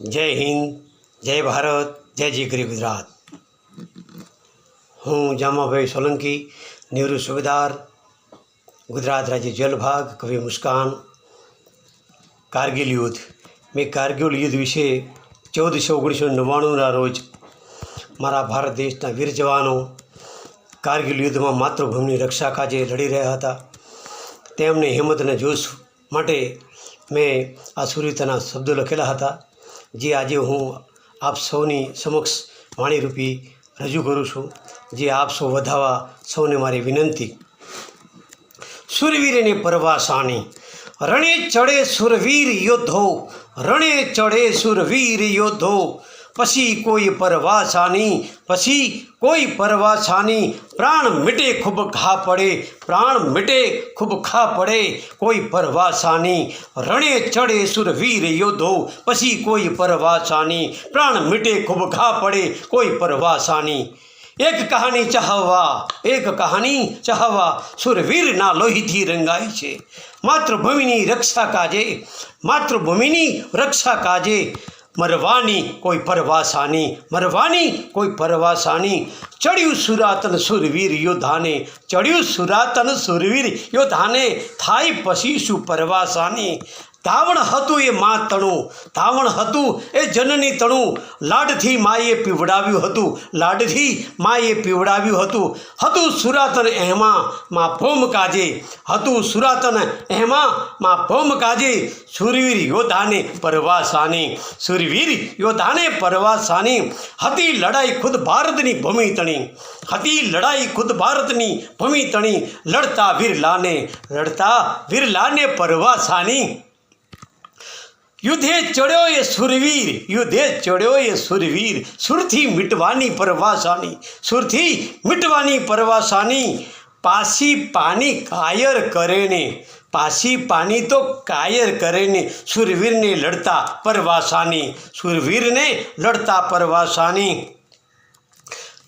જય હિન્દ, જય ભારત, જય જીગરી ગુજરાત. હું જામાભાઈ સોલંકી નિવૃત્ત સુબેદાર, ગુજરાત રાજ્ય જેલ ભાગ, કવિ મુસ્કાન, કારગિલ યુદ્ધ. મેં કારગિલ યુદ્ધ વિશે ચૌદસો ઓગણીસો નવ્વાણુંના રોજ મારા ભારત દેશના વીર જવાનો કારગિલ યુદ્ધમાં માતૃભૂમિની રક્ષા કાજે લડી રહ્યા હતા. તેમને હિંમત અને જોશ માટે મેં આ સુરીતાના શબ્દો લખેલા હતા. જે આજે હું આપ સૌની સમક્ષ વાણીરૂપી રજૂ કરું છું, જે આપ સૌ વધાવા સૌને મારી વિનંતી. સુરવીરની પરવાસાની, રણે ચડે સુરવીર યોદ્ધો, રણે ચડે સુરવીર યોદ્ધો પછી કોઈ પરવાસાની પછી કોઈ પરવાસાની પ્રાણ મિટે ખૂબ ઘા પડે, પ્રાણ મિટે ખૂબ ખા પડે. કોઈ પરવાસાની રણે ચડે સુરવીર યોદ્ધો. પછી કોઈ પરવાસાની પ્રાણ મિટે ખૂબ ઘા પડે. કોઈ પરવાસાની એક કહાની ચાહવા, એક કહાની ચાહવા સુરવીરના લોહીથી રંગાય છે. માતૃભૂમિની રક્ષા કાજે, માતૃભૂમિની રક્ષા કાજે. મરવાની કોઈ પરવાસાની મરવાની કોઈ પરવાસાની. ચડ્યું સુરાતન સુરવીર યોદ્ધાને ચડ્યું સુરાતન સુરવીર યોદ્ધાને થાય પછી શું પરવાસાની? ધાવણ હતું એ મા તણું, ધાવણ હતું એ જનની તણું. લાડથી માએ પીવડાવ્યું હતું, લાડથી માએ પીવડાવ્યું હતું. હતું સુરાતન એમાં મા ભોમ કાજે. હતું સુરાતન એમાં મા ભોમ કાજે. સુરવીર યોદ્ધાને પરવાસાની, સુરવીર યોદ્ધાને પરવાસાની. હતી લડાઈ ખુદ ભારતની ભૂમિ તણી હતી લડાઈ ખુદ ભારતની ભૂમિ તણી લડતા વીરલાને લડતા વીરલાને પરવાસાની યુદ્ધે ચડ્યો એ સુરવીર યુદ્ધે ચડ્યો એ સુરવીર સુરથી મિટવાની પરવાસાની સુરથી મિટવાની પરવાસાની પાસી પાની કાયર કરે ને પાસી પાની તો કાયર કરે ને સુરવીરને લડતા પરવાસાની સુરવીરને લડતા પરવાસાની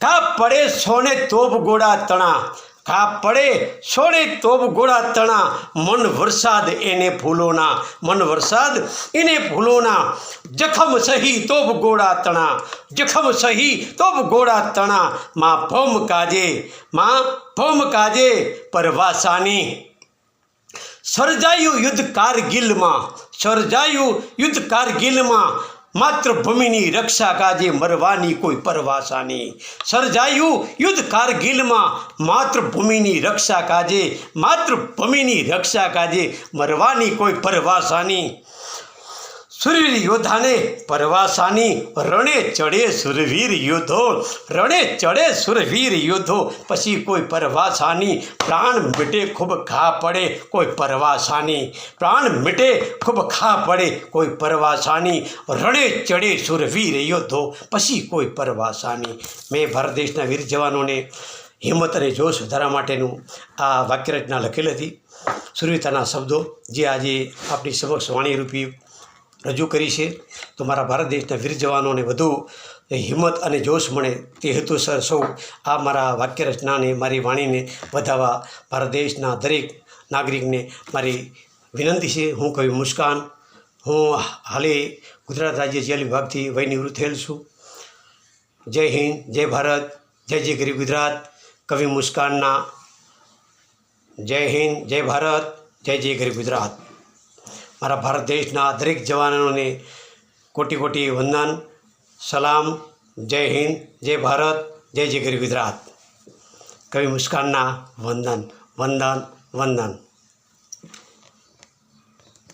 કા પડે સોને તોપ ગોળા તણા? કા પડે સોને તોપ ગોળા તણા? મન વરસાદ એને ફૂલોના. મન વરસાદ એને ફૂલોના. જખમ સહી તોપ ગોળા તણા. જખમ સહી તોપ ગોળા તણા. માં ભોમ કાજે. માં ભોમ કાજે પરવાસાની. સર્જાયું યુદ્ધ કારગિલમાં. સર્જાયું યુદ્ધ કારગિલમાં. માતૃભૂમિની રક્ષા કાજે મરવાની કોઈ પરવાસા નહીં. સર્જાયું યુદ્ધ કારગિલમાં માતૃભૂમિની રક્ષા કાજે, માતૃભૂમિની રક્ષા કાજે મરવાની કોઈ પરવાસાની સુરવીર યોદ્ધાને પરવાસાની, રણે ચડે સુરવીર યોદ્ધો, રણે ચડે સુરવીર યોદ્ધો. પછી કોઈ પરવાસાની પ્રાણ મિટે ખૂબ ખા પડે, કોઈ પરવાસાની પ્રાણ મિટે ખૂબ ખા પડે, કોઈ પરવાસાની રણે ચડે સુરવીર યોદ્ધો. પછી કોઈ પરવાસાની. મેં ભારત દેશના વીર જવાનોને હિંમત અને જોશ સુધારા માટેનું આ વાક્યરચના લખેલી હતી. સુરવીતાના શબ્દો જે આજે આપણી સમક્ષ વાણીરૂપી રજૂ કરી છે. તો મારા ભારત દેશના વીર જવાનોને વધુ હિંમત અને જોશ મળે તે હેતુસર સૌ આ મારા વાક્ય રચનાને મારી વાણીને વધારવા ભારત દેશના દરેક નાગરિકને મારી વિનંતી છે. હું કવિ મુસ્કાન, હું હાલે ગુજરાત રાજ્ય જેલ વિભાગથી વય નિવૃત્ત થયેલ છું. જય હિન્દ, જય ભારત, જય જય ગરીબ ગુજરાત. કવિ મુસ્કાનના, જય હિન્દ, જય ભારત, જય જય ગરીબ ગુજરાત. મારા ભારત દેશના દરેક જવાનોને કોટી કોટી વંદન, સલામ, જય હિન્દ, જય ભારત, જય જય ગરી ગુજરાત. કવિ મુસ્કાનના વંદન વંદન વંદન.